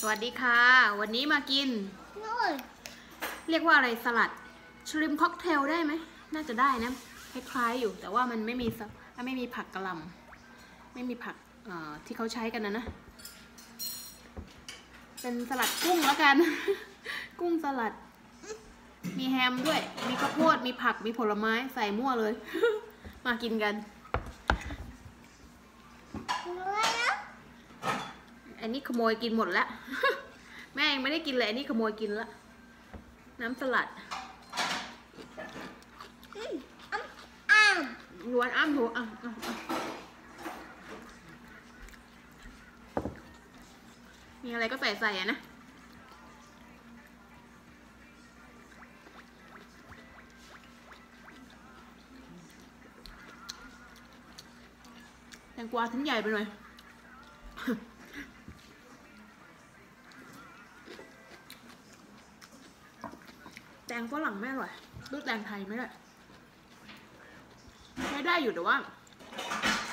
สวัสดีค่ะ วันนี้มากินนู่นเรียกว่าอะไรสลัดชริมค็อกเทลได้ไหม น่าจะได้นะ คล้ายๆอยู่แต่ว่ามันไม่มีสไม่มีผักกระหลำไม่มีผักเอ่อที่เขาใช้กันนะนะ เป็นสลัดกุ้งแล้วกัน กุ้งสลัด มีแฮมด้วย มีข้าวโพด มีผัก มีผลไม้ ใส่มั่วเลย มากินกันนู่นนะ อันนี้ขโมยกินหมดแล้ว แม่ยังไม่ได้กินเลยอันนี้ขโมยกินละน้ำสลัดอ้าวล้วนอ้ำถูอะอะมีอะไรก็ใส่ใส่อะนะแตงกวาทิ้งใหญ่ไปหน่อย งฝรั่งไม่อร่อยลูแตงไทยไม่ได้ใช้ได้อยู่แต่ว่า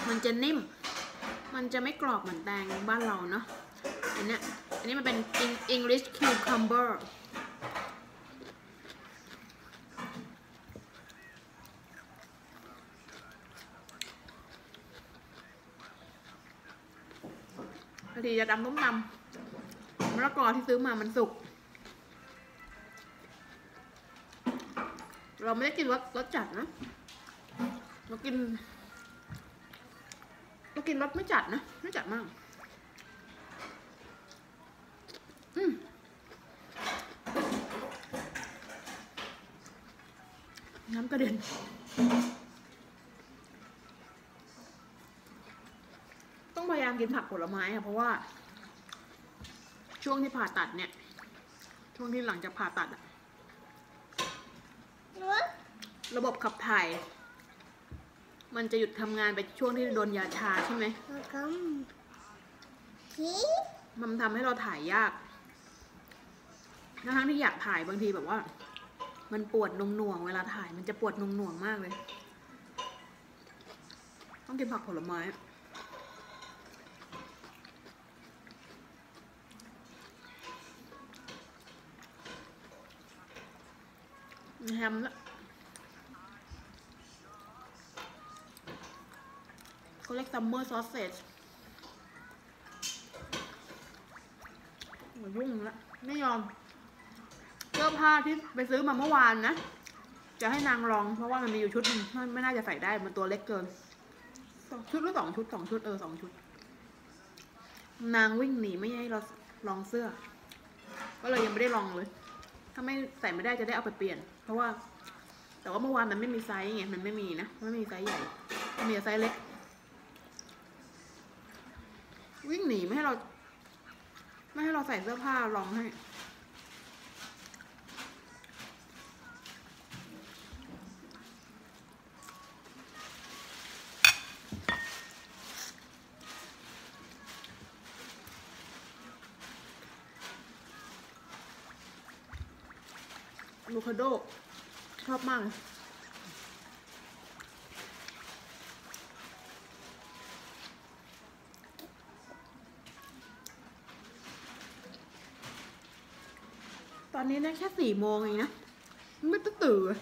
มันจะนิ่ม มันจะไม่กรอบเหมือนแตงบ้านเราเนาะอันเนี้ยอันนี้มันเป็น English cucumber บางทีจะตำต้มตำมะละกอที่ซื้อมามันสุก เราไม่ได้กินรสรสจัดนะ เรากิน เรากินรสไม่จัดนะ ไม่จัดมาก อืมน้ำกระเด็นต้องพยายามกินผักผลไม้ค่ะเพราะว่า ช่วงที่ผ่าตัดเนี่ย ช่วงที่หลังจากผ่าตัดอะ นู่น ระบบขับถ่าย มันจะหยุดทำงานไปช่วงที่โดนยาชาใช่ไหมแล้วก็ผีมันทำให้เราถ่ายยากทั้งๆที่อยากถ่ายบางทีแบบว่า มันปวดหน่วงๆเวลาถ่ายมันจะปวดหน่วงๆมากเลย ต้องกินผักผลไม้แฮมละ เขาเรียกซัมเมอร์ซอสเซจมายุ่งละไม่ยอมเสื้อผ้าที่ไปซื้อมาเมื่อวานนะ จะให้นางลอง เพราะว่ามันมีอยู่ชุดหนึงมันไม่น่าจะใส่ได้มันตัวเล็กเกินสองชุดหรือสองชุดสองชุดเออสองชุด นางวิ่งหนีไม่ให้เราลองเสื้อ ก็เลยยังไม่ได้ลองเลย ถ้าไม่ใส่ไม่ได้จะได้เอาไปเปลี่ยน เพราะว่า แต่ว่าเมื่อวานมันไม่มีไซส์ไงมันไม่มีนะไม่มีไซส์ใหญ่มีแต่ไซส์เล็ก วิ่งหนีไม่ให้เรา ไม่ให้เราใส่เสื้อผ้าลองให้ อะโวคาโด ชอบมากเลย ตอนนี้นะแค่สี่โมงเองนะ ไม่ต้องตื่น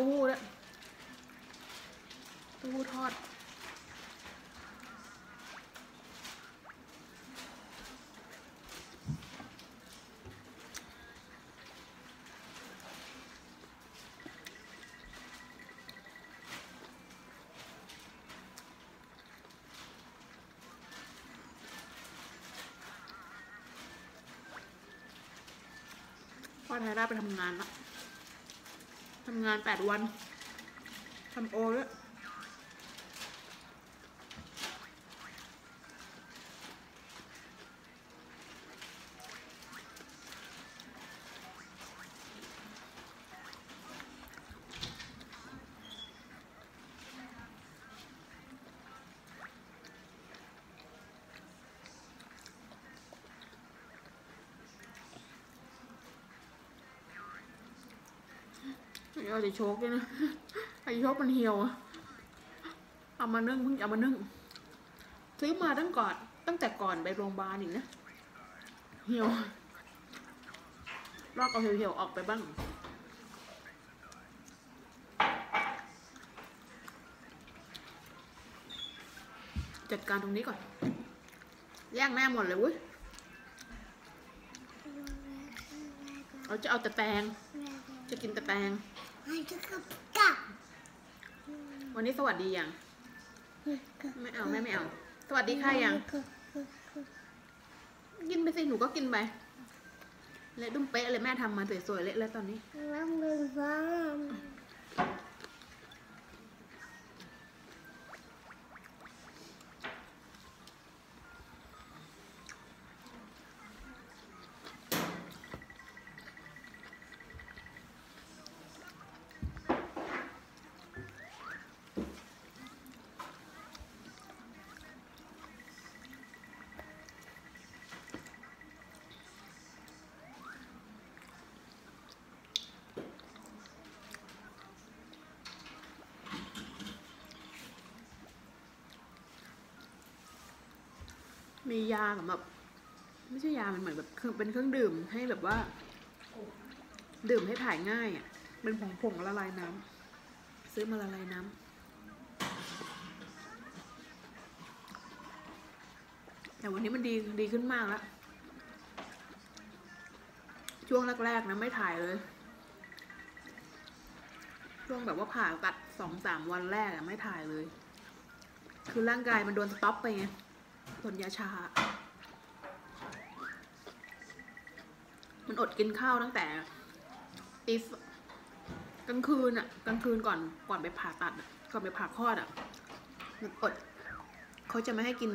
าหู้ด้วยเต้าหู้ทอด พ่อไทยได้ไปทำงานแล้ว ทำงานแปดวันทำโอด้วย จะโชกด้วยนะไอ้โชกมันเหี่ยวเอามานึ่งเพิ่งเอามานึ่งซื้อมาตั้งก่อนตั้งแต่ก่อนไปโรงพยาบาลอีกนะเหี่ยวลอกเอาเหี่ยวๆออกไปบ้างจัดการตรงนี้ก่อนแย่งแม่หมดเลยเว้ยเราจะเอาแต่แตง จะกินแต่แตง ให้จะกลับกลับวันนี้สวัสดียัง ไม่เอาแม่ไม่เอา สวัสดีค่ะยัง กินไปสิหนูก็กินไปเละดุ้มเป๊ะเลยแม่ทำมาสวยๆเละแล้วตอนนี้ มียาสำหรับไม่ใช่ยามันเหมือนแบบเครื่อเป็นเครื่องดื่มให้แบบว่า ดื่มให้ถ่ายง่ายอะเป็นผงผงละลายน้ำซื้อมาละลายน้ำแต่วันนี้มันดีดีขึ้นมากแล้วช่วงแรกๆนะไม่ถ่ายเลย ช่วงแบบว่าผ่าตัดสองสามวันแรกอะไม่ถ่ายเลย คือร่างกายมันโดนสต็อปไปไง โดนยาชา มันอดกินข้าวตั้งแต่ตีสกลางคืนอะกลางคืนก่อนก่อนไปผ่าตัดอะก่อนไปผ่าคลอดอะมันอดเขาจะไม่ให้กิน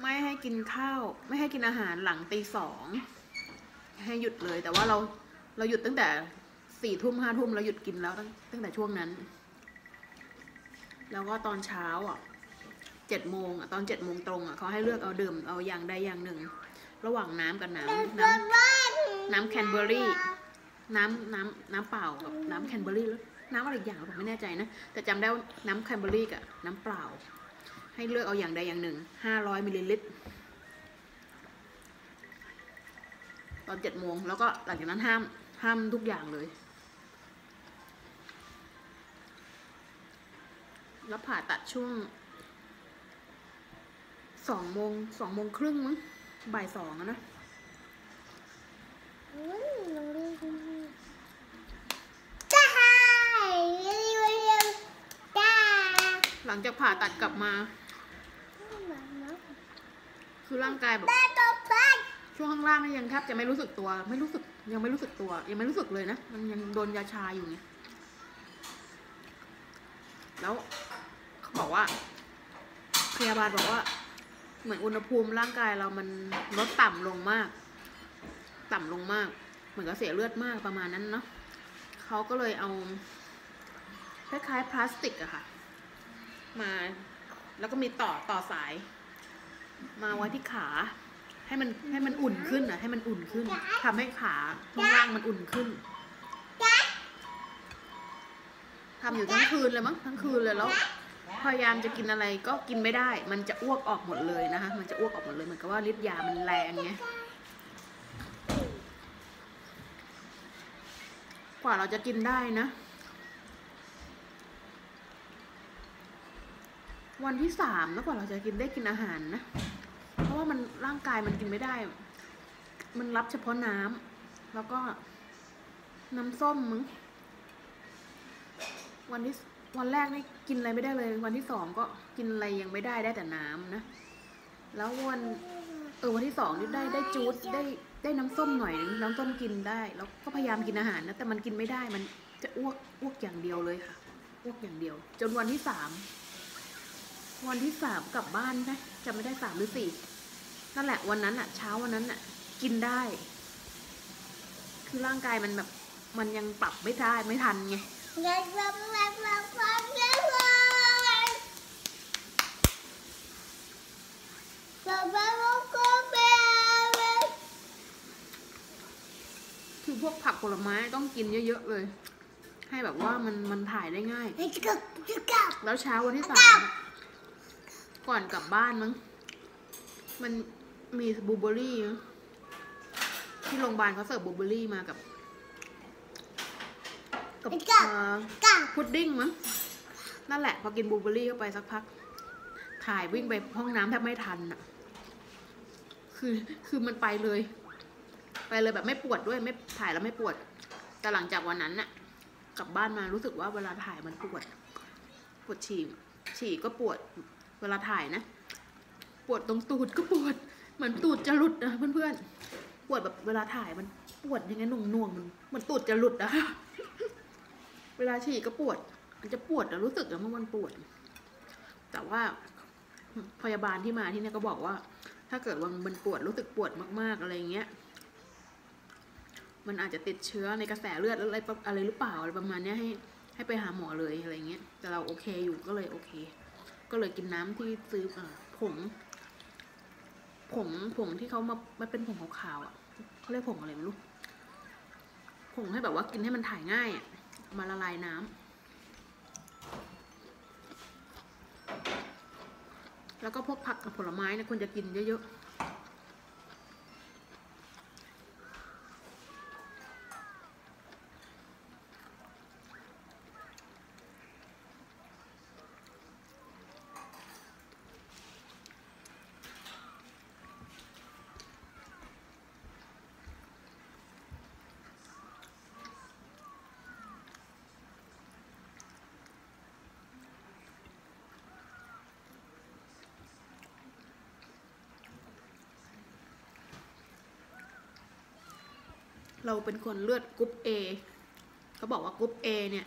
ไม่ให้กินข้าว ไม่ให้กินอาหารหลังตีสองให้หยุดเลย แต่ว่าเราเราหยุดตั้งแต่สี่ทุ่มห้าทุ่มเราหยุดกินแล้วตั้งตั้งแต่ช่วงนั้น แล้วก็ตอนเช้าอะ เจ็ดโมงอะตอนเจ็ดโมงตรงอะเขาให้เลือกเอาดื่มเอาอย่างใดอย่างหนึ่ง ระหว่างน้ำกับน้ำน้ำน้ำแคนเบอรี่น้ำน้ำน้ำเปล่ากับน้ำแคนเบอรี่แล้วน้ำอะไรอีกอย่างผมไม่แน่ใจนะ แต่จำได้ว่าน้ำแคนเบอรี่กับน้ำเปล่า ให้เลือกเอาอย่างใดอย่างหนึ่งห้าร้อยมิลลิลิตรตอนเจ็ดโมงแล้วก็หลังจากนั้นห้ามห้ามทุกอย่างเลย แล้วผ่าตัดช่วง สองโมงสองโมงครึ่งมั้งบ่ายสองอะนะจ้าเร็วเร็วจ้าหลังจากผ่าตัดกลับมา คือร่างกายแบบแม่ตัวไปช่วงข้างล่างนี่ยังแทบจะไม่รู้สึกตัว ไม่รู้สึกยังไม่รู้สึกตัว ยังไม่รู้สึกเลยนะมันยังโดนยาชาอยู่ไงแล้วเขาบอกว่าพยาบาลบอกว่า เหมือนอุณหภูมิร่างกายเรามันลดต่ำลงมาก ต่ำลงมาก เหมือนกับเสียเลือดมากประมาณนั้นเนาะเขาก็เลยเอาคล้ายๆพลาสติกอะค่ะ มาแล้วก็มีต่อต่อสาย มาไว้ที่ขาให้มันให้มันอุ่นขึ้นอะให้มันอุ่นขึ้นทำให้ขาข้างล่างมันอุ่นขึ้นทำอยู่ทั้งคืนเลยมั้งทั้งคืนเลยแล้ว พยายามจะกินอะไรก็กินไม่ได้ มันจะอ้วกออกหมดเลยนะคะ มันจะอ้วกออกหมดเลยเหมือนกับว่าฤทธิ์ยามันแรงไงกว่าเราจะกินได้นะ วันที่สามแล้วกว่าเราจะกินได้กินอาหารนะ เพราะว่ามันร่างกายมันกินไม่ได้ มันรับเฉพาะน้ำแล้วก็น้ำส้มมึงวันที่ วันแรกนี่กินอะไรไม่ได้เลย วันที่สองก็กินอะไรยังไม่ได้ได้แต่น้ำนะ แล้ววันเออวันที่สองนี่ได้ได้จูดได้ได้น้ำส้มหน่อยน้ำส้มกินได้ แล้วก็พยายามกินอาหารนะแต่มันกินไม่ได้มันจะอ้วกอ้วกอย่างเดียวเลยค่ะอ้วกอย่างเดียว จนวันที่สามวันที่สามกลับบ้านไหมจำไม่ได้สามหรือสี่นั่นแหละวันนั้นอะเช้าวันนั้นอะกินได้ คือร่างกายมันแบบมันยังปรับไม่ได้ไม่ทันไง เงินเงินเงินเงินเงินเงินเงินป๊าป๊าก็เป็นคือพวกผักผลไม้ต้องกินเยอะๆเลย ให้แบบว่ามันมันถ่ายได้ง่าย แล้วเช้าวันที่สามก่อนกลับบ้านมั้ง มันมีบลูเบอร์รี่ที่โรงพยาบาลเขาเสิร์ฟบลูเบอร์รี่มากับ กับเอ่อกลับพุดดิ้งมั้งนั่นแหละ พอกินบลูเบอร์รี่เข้าไปสักพัก ถ่ายวิ่งไปห้องน้ำแทบไม่ทันอะ คือคือมันไปเลย ไปเลยแบบไม่ปวดด้วยไม่ถ่ายแล้วไม่ปวด แต่หลังจากวันนั้นน่ะ กลับบ้านมารู้สึกว่าเวลาถ่ายมันปวด ปวดฉี่ฉี่ก็ปวด เวลาถ่ายนะ ปวดตรงตูดก็ปวด เหมือนตูดจะหลุดนะเพื่อนๆปวดแบบเวลาถ่ายมันปวดยังไงหน่วงน่วงๆมันเหมันตูดจะหลุดอะ เวลาฉี่ก็ปวด มันจะปวดอะรู้สึกอะเมื่อมันปวด แต่ว่าพยาบาลที่มาที่นี่ก็บอกว่า ถ้าเกิดว่ามันปวดรู้สึกปวดมาก ๆอะไรเงี้ย มันอาจจะติดเชื้อในกระแสเลือดอะไรอะไรหรือเปล่าอะไรประมาณนี้ให้ให้ไปหาหมอเลยอะไรเงี้ย แต่เราโอเคอยู่ก็เลยโอเค ก็เลยกินน้ำที่ซื้ออผงผงผงที่เขามาไม่เป็นผงขาวๆอะเขาเรียกผงอะไรไม่รู้ผงให้แบบว่ากินให้มันถ่ายง่ายอะ มาละลายน้ำแล้วก็พวกผักกับผลไม้นะควรจะกินเยอะๆ เราเป็นคนเลือดกรุ๊ปเอเขาบอกว่ากรุ๊ปเอเนี่ย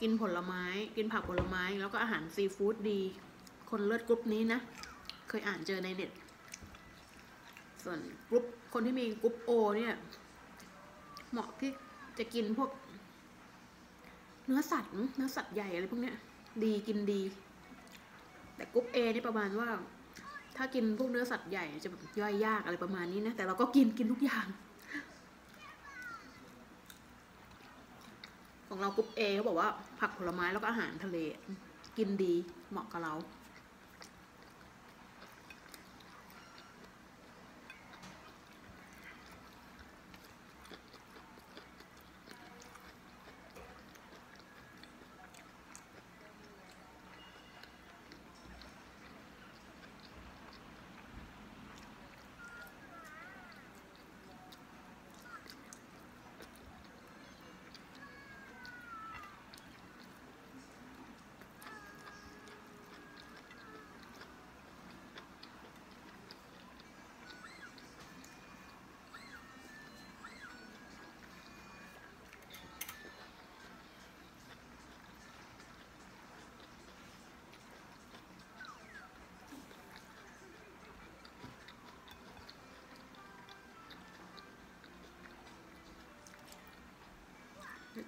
กินผลไม้ กินผักผลไม้ แล้วก็อาหารซีฟู้ดดี คนเลือดกรุ๊ปนี้นะ เคยอ่านเจอในเน็ต ส่วนกรุ๊ปคนที่มีกรุ๊ปโอเนี่ย เหมาะที่จะกินพวก เนื้อสัตว์เนื้อสัตว์ใหญ่อะไรพวกเนี้ย ดีกินดี แต่กรุ๊ปเอนี่ประมาณว่าถ้ากินพวกเนื้อสัตว์ใหญ่จะแบบย่อยยากอะไรประมาณนี้นะ แต่เราก็กินกินทุกอย่าง ของเรากรุ๊ปเอเขาบอกว่าผักผลไม้แล้วก็อาหารทะเล กินดีเหมาะกับเรา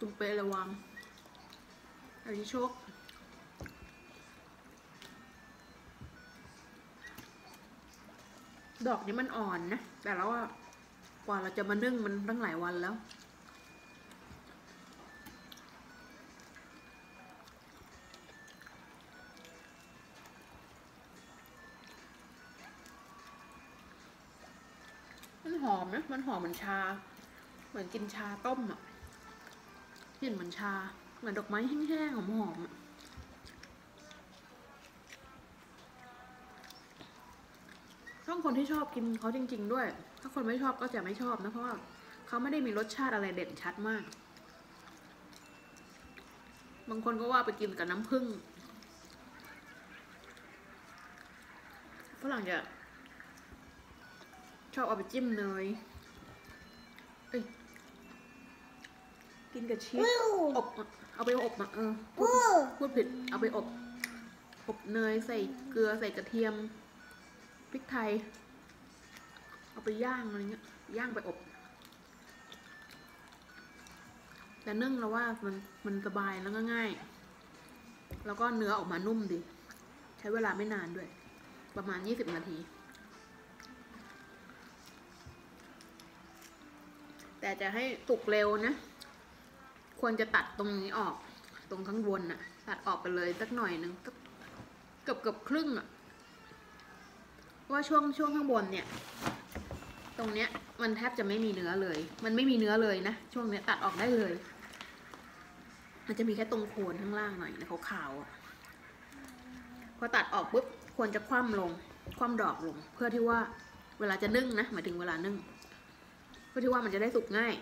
ตุ้มเป๊ะระวังอันนี้โชคดอกนี้มันอ่อนนะแต่แล้วว่ากว่าเราจะมานึ่งมันตั้งหลายวันแล้วมันหอมนะ มันหอมเหมือนชา เหมือนกินชาต้มอะ กลิ่นเหมือนชา เหมือนดอกไม้แห้งๆหอมๆต้องคนที่ชอบกินเขาจริง ๆ ด้วย ถ้าคนไม่ชอบก็จะไม่ชอบนะเพราะว่าเขาไม่ได้มีรสชาติอะไรเด่นชัดมาก บางคนก็ว่าไปกินกับน้ำผึ้งฝรั่งจะชอบเอาไปจิ้มเนย กินกับชีสอู้อบอะเอาไปอบอะเออพูอู้ดพูดผิดเอาไปอบ อบเนยใส่เกลือใส่กระเทียมพริกไทย เอาไปย่างอะไรเงี้ยย่างไปอบ แต่นึ่งเราว่ามันมันสบายแล้วก็ง่าย แล้วก็เนื้อออกมานุ่มดี ใช้เวลาไม่นานด้วย ประมาณยี่สิบนาทีแต่จะให้สุกเร็วนะ ควรจะตัดตรงนี้ออก ตรงข้างบนน่ะตัดออกไปเลยสักหน่อยหนึ่งสักเกือบเกือบครึ่งอะเพราะว่าช่วงช่วงข้างบนเนี่ย ตรงเนี้ยมันแทบจะไม่มีเนื้อเลย มันไม่มีเนื้อเลยนะ ช่วงเนี้ยตัดออกได้เลย มันจะมีแค่ตรงโคนข้างล่างหน่อยนะขาวๆอะพอตัดออกปุ๊บควรจะคว่ำลง คว่ำดอกลง เพื่อที่ว่าเวลาจะนึ่งนะหมายถึงเวลานึ่ง เพื่อที่ว่ามันจะได้สุกง่าย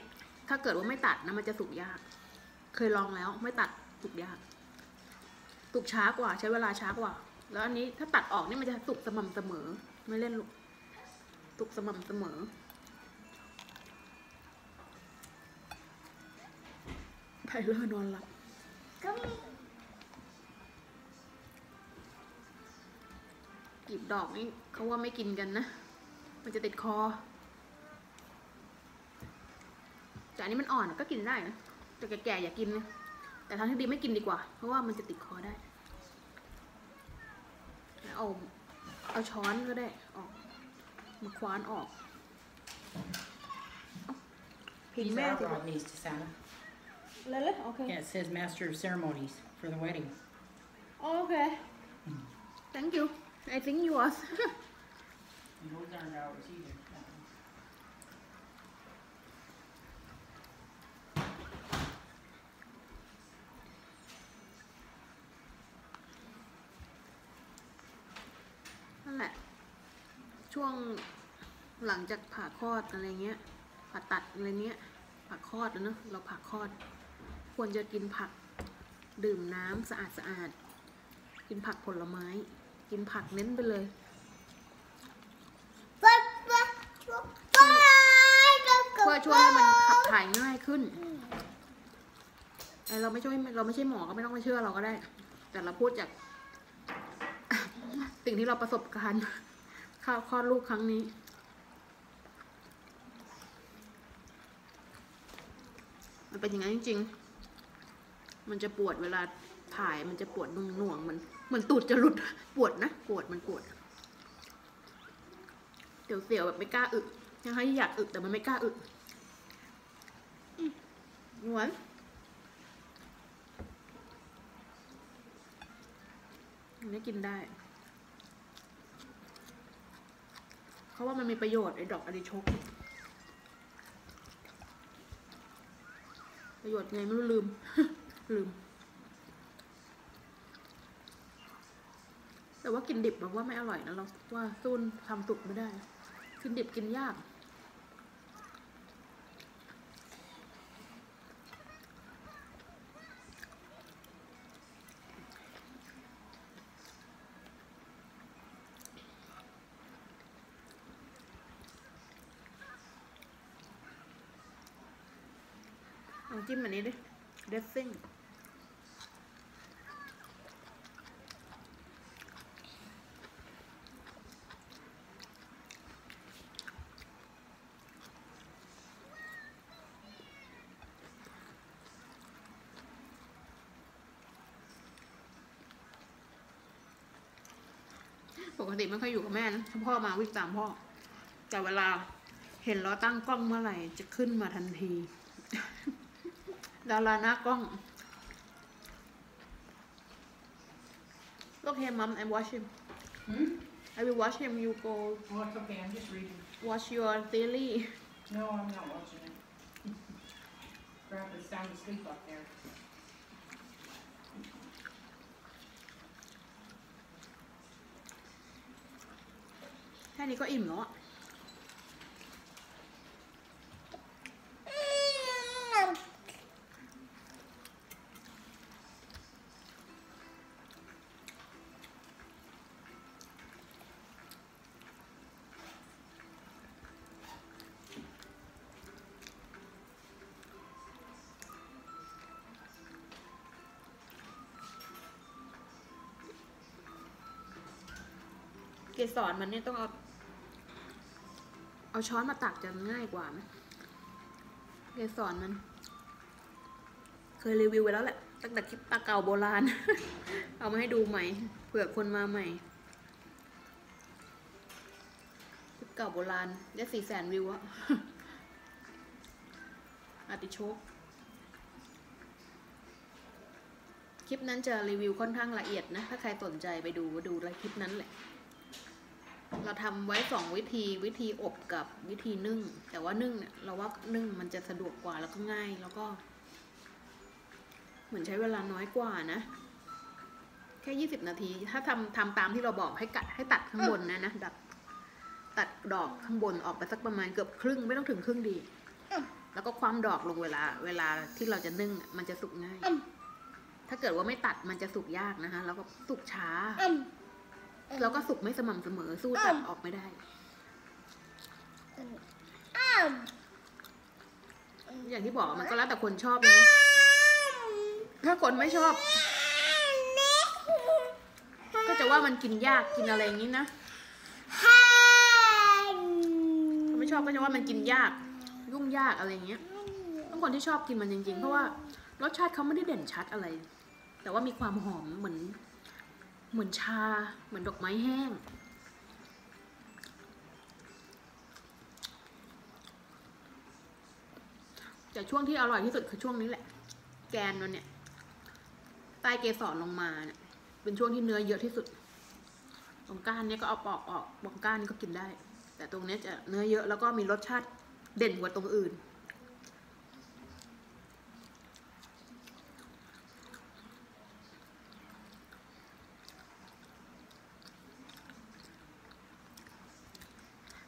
ถ้าเกิดว่าไม่ตัดนะมันจะสุกยาก เคยลองแล้วไม่ตัดสุกยากสุกช้ากว่า ใช้เวลาช้ากว่า แล้วอันนี้ถ้าตัดออกนี่มันจะสุกสม่ำเสมอ ไม่เล่นลูกสุกสม่ำเสมอ ไพเลอร์นอนหลับก็มีกีบดอกนี่เขาว่าไม่กินกันนะ มันจะติดคอ แต่อันนี้มันอ่อนก็กินได้นะ แต่แก่ๆอย่ากินนะแต่ทางที่ดีไม่กินดีกว่า เพราะว่ามันจะติดคอได้แล้วเอาเอาช้อนก็ได้ออกมาคว้านออกเอ้าพิง These แม่ are สิ Rodney's to Santa. เลยเลยโอเค Yeah, it says Master of Ceremonies for the wedding. โอเค thank you I think yours And those aren't ours either. that one. นั่นแหละ ช่วงหลังจากผ่าคลอดอะไรเงี้ย ผ่าตัดอะไรเงี้ย ผ่าคลอดแล้วเนอะเราผ่าคลอด ควรจะกินผัก ดื่มน้ำสะอาดสะอาด กินผักผลไม้ กินผักเน้นไปเลยเพื่อช่วยให้มันขับถ่ายง่ายขึ้นไอเราไม่ช่วยเราไม่ใช่หมอก็ไม่ต้องมาเชื่อเราก็ได้ แต่เราพูดจากสิ่งที่เราประสบการณ์ ข้าวคลอดลูกครั้งนี้มันเป็นอย่างนั้นจริงๆ มันจะปวดเวลาถ่ายมันจะปวดหน่วงมันเหมือนตูดจะหลุดปวดนะ ปวดมันปวดเสียวๆแบบไม่กล้าอึยังให้อยากอึแต่มันไม่กล้าอึหวานอันนี้กินได้ เขาว่ามันมีประโยชน์ไอ้ดอกอริชก ประโยชน์ไงไม่รู้ลืม ลืม แต่ว่ากินดิบบอกว่าไม่อร่อยนะเราว่าซุนทำสุกไม่ได้ กินดิบกินยาก จิ้มอันนี้ดิเดซซิ่งปกติไม่ค่อยอยู่กับแม่นะถ้าพ่อมาวิ่งตามพ่อ แต่เวลาเห็นเราตั้งกล้องเมื่อไหร่จะขึ้นมาทันที ดาราหน้ากล้อง Look here, mom. I'm watching. Hmm? I will watch him. You go Oh, it's okay, I'm just reading. watch your series. No, I'm not watching it. Grandpa's sound asleep up there. แค่นี้ก็อิ่ สรมันเนี่ยต้องเอา เอาช้อนมาตักจะง่ายกว่าไหมเกสรมัน เคยรีวิวไปแล้วแหละ ตั้งแต่คลิปปลาเก่าโบราณ เอามาให้ดูใหม่ เผื่อคนมาใหม่ คลิปเก่าโบราณได้สี่แสนวิวอะอาติโชคคลิปนั้นจะรีวิวค่อนข้างละเอียดนะ ถ้าใครสนใจไปดูดูลคลิปนั้นแหละ เราทำไว้สองวิธีวิธีอบกับวิธีนึ่ง แต่ว่านึ่งเนี่ยเราว่านึ่งมันจะสะดวกกว่าแล้วก็ง่ายแล้วก็ เหมือนใช้เวลาน้อยกว่านะ แค่ยี่สิบนาที ถ้าทำทำตามที่เราบอกให้กัดให้ตัดข้างบนนะนะดัดตัดดอกข้างบนออกไปสักประมาณเกือบครึ่งไม่ต้องถึงครึ่งดี แล้วก็ความดอกลงเวลา เวลาที่เราจะนึ่งมันจะสุกง่าย ถ้าเกิดว่าไม่ตัดมันจะสุกยากนะคะ แล้วก็สุกช้า แล้วก็สุกไม่สม่ำเสมอสู้ตัดออกไม่ได้ อ้าวอย่างที่บอกมันก็แล้วแต่คนชอบเลยนะถ้าคนไม่ชอบ ก็จะว่ามันกินยากกินอะไรอย่างนี้นะคนไม่ชอบก็จะว่ามันกินยาก ยุ่งยากอะไรอย่างเงี้ยต้องคนที่ชอบกินมันจริงๆ เพราะว่ารสชาติเขาไม่ได้เด่นชัดอะไร แต่ว่ามีความหอมเหมือน เหมือนชา เหมือนดอกไม้แห้ง แต่ช่วงที่อร่อยที่สุดคือช่วงนี้แหละ แกนมันเนี่ย ใต้เกสรลงมาเนี่ย เป็นช่วงที่เนื้อเยอะที่สุด ตรงก้านเนี่ยก็เอาปอกออก ตรงก้านนี่ก็กินได้ แต่ตรงนี้จะเนื้อเยอะแล้วก็มีรสชาติเด่นกว่าตรงอื่น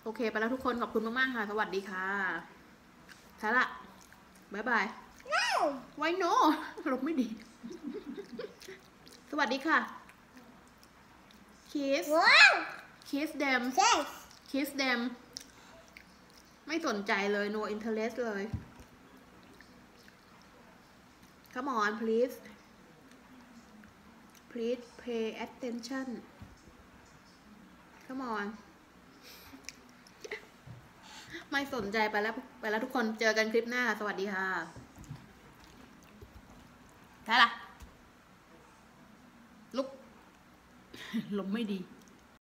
โอเค ไปแล้วทุกคนขอบคุณมากๆค่ะ สวัสดีค่ะใช่ละบายบายไว้โนลบไม่ดี สวัสดีค่ะ kiss ว้าว kiss them เซ็ก kiss them ไม่สนใจเลย no interest เลย come on please please pay attention come on ไม่สนใจไปแล้วไปแล้วทุกคนเจอกันคลิปหน้าสวัสดีค่ะได้ละลุกลมไม่ดี